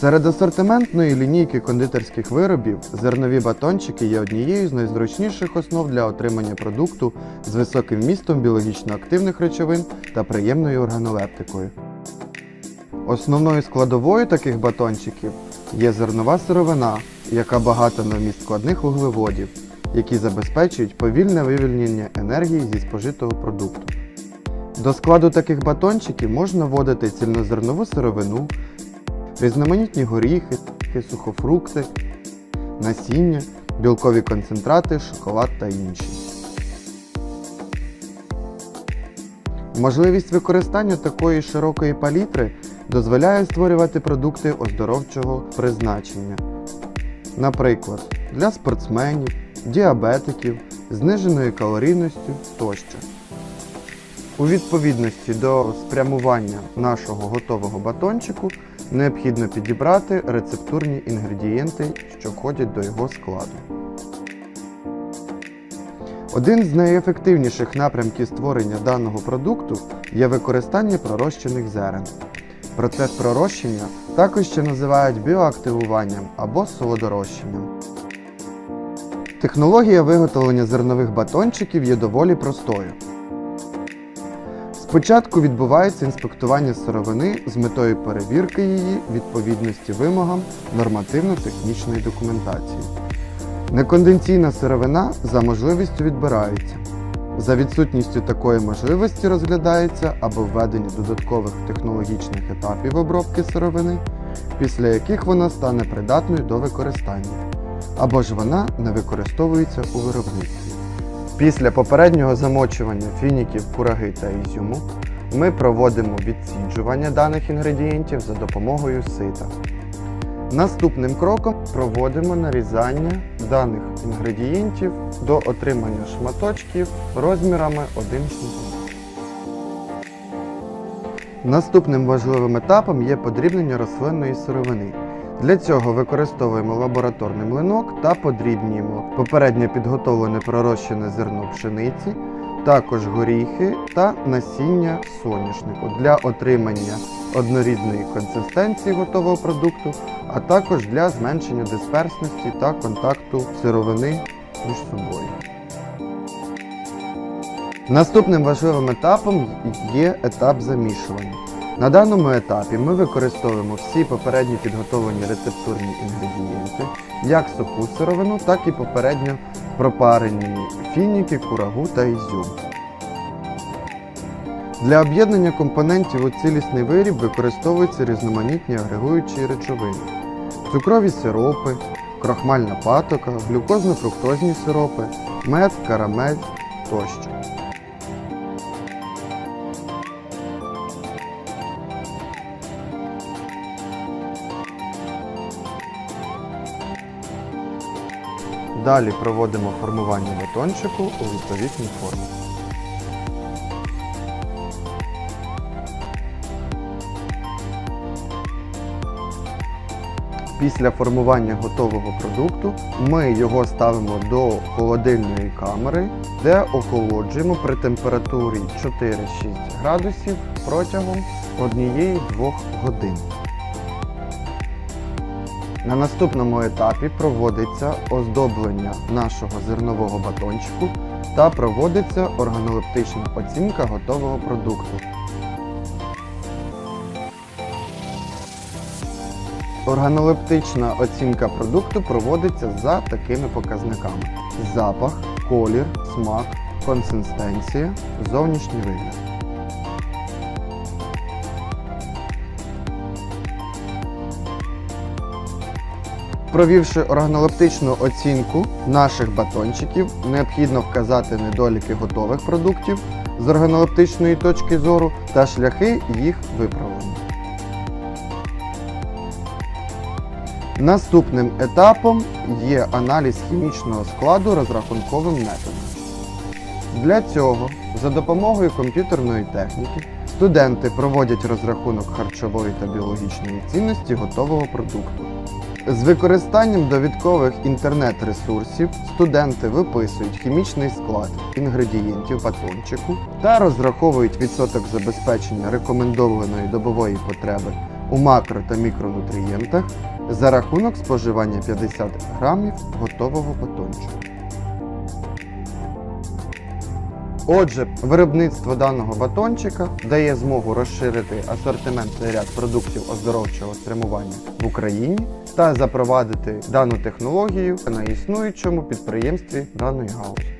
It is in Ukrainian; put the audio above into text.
Серед асортиментної лінійки кондитерських виробів зернові батончики є однією з найзручніших основ для отримання продукту з високим вмістом біологічно активних речовин та приємною органолептикою. Основною складовою таких батончиків є зернова сировина, яка багата на вміст складних вуглеводів, які забезпечують повільне вивільнення енергії зі спожитого продукту. До складу таких батончиків можна вводити цільнозернову сировину, різноманітні горіхи, сухофрукти, насіння, білкові концентрати, шоколад та інші. Можливість використання такої широкої палітри дозволяє створювати продукти оздоровчого призначення. Наприклад, для спортсменів, діабетиків, зниженою калорійністю тощо. У відповідності до спрямування нашого готового батончику необхідно підібрати рецептурні інгредієнти, що входять до його складу. Один з найефективніших напрямків створення даного продукту є використання пророщених зерен. Процес пророщення також ще називають біоактивуванням або солодорощенням. Технологія виготовлення зернових батончиків є доволі простою. Спочатку відбувається інспектування сировини з метою перевірки її відповідності вимогам нормативно-технічної документації. Неконденційна сировина за можливістю відбирається. За відсутністю такої можливості розглядається або введення додаткових технологічних етапів обробки сировини, після яких вона стане придатною до використання, або ж вона не використовується у виробництві. Після попереднього замочування фініків, кураги та ізюму ми проводимо відсіджування даних інгредієнтів за допомогою сита. Наступним кроком проводимо нарізання даних інгредієнтів до отримання шматочків розмірами 1 см. Наступним важливим етапом є подрібнення рослинної сировини. Для цього використовуємо лабораторний млинок та подрібнюємо попередньо підготовлене пророщене зерно пшениці, також горіхи та насіння соняшнику для отримання однорідної консистенції готового продукту, а також для зменшення дисперсності та контакту сировини між собою. Наступним важливим етапом є етап замішування. На даному етапі ми використовуємо всі попередньо підготовлені рецептурні інгредієнти, як суху сировину, так і попередньо пропарені фініки, курагу та ізюм. Для об'єднання компонентів у цілісний виріб використовуються різноманітні агрегуючі речовини, цукрові сиропи, крохмальна патока, глюкозно-фруктозні сиропи, мед, карамель тощо. Далі проводимо формування батончику у відповідній формі. Після формування готового продукту ми його ставимо до холодильної камери, де охолоджуємо при температурі 4-6 градусів протягом 1-2 годин. На наступному етапі проводиться оздоблення нашого зернового батончику та проводиться органолептична оцінка готового продукту. Органолептична оцінка продукту проводиться за такими показниками: запах, колір, смак, консистенція, зовнішній вигляд. Провівши органолептичну оцінку наших батончиків, необхідно вказати недоліки готових продуктів з органолептичної точки зору та шляхи їх виправлення. Наступним етапом є аналіз хімічного складу розрахунковим методом. Для цього за допомогою комп'ютерної техніки студенти проводять розрахунок харчової та біологічної цінності готового продукту. З використанням довідкових інтернет-ресурсів студенти виписують хімічний склад інгредієнтів батончику та розраховують відсоток забезпечення рекомендованої добової потреби у макро та мікронутрієнтах за рахунок споживання 50 грамів готового батончику. Отже, виробництво даного батончика дає змогу розширити асортиментний ряд продуктів оздоровчого спрямування в Україні та запровадити дану технологію на існуючому підприємстві даної галузі.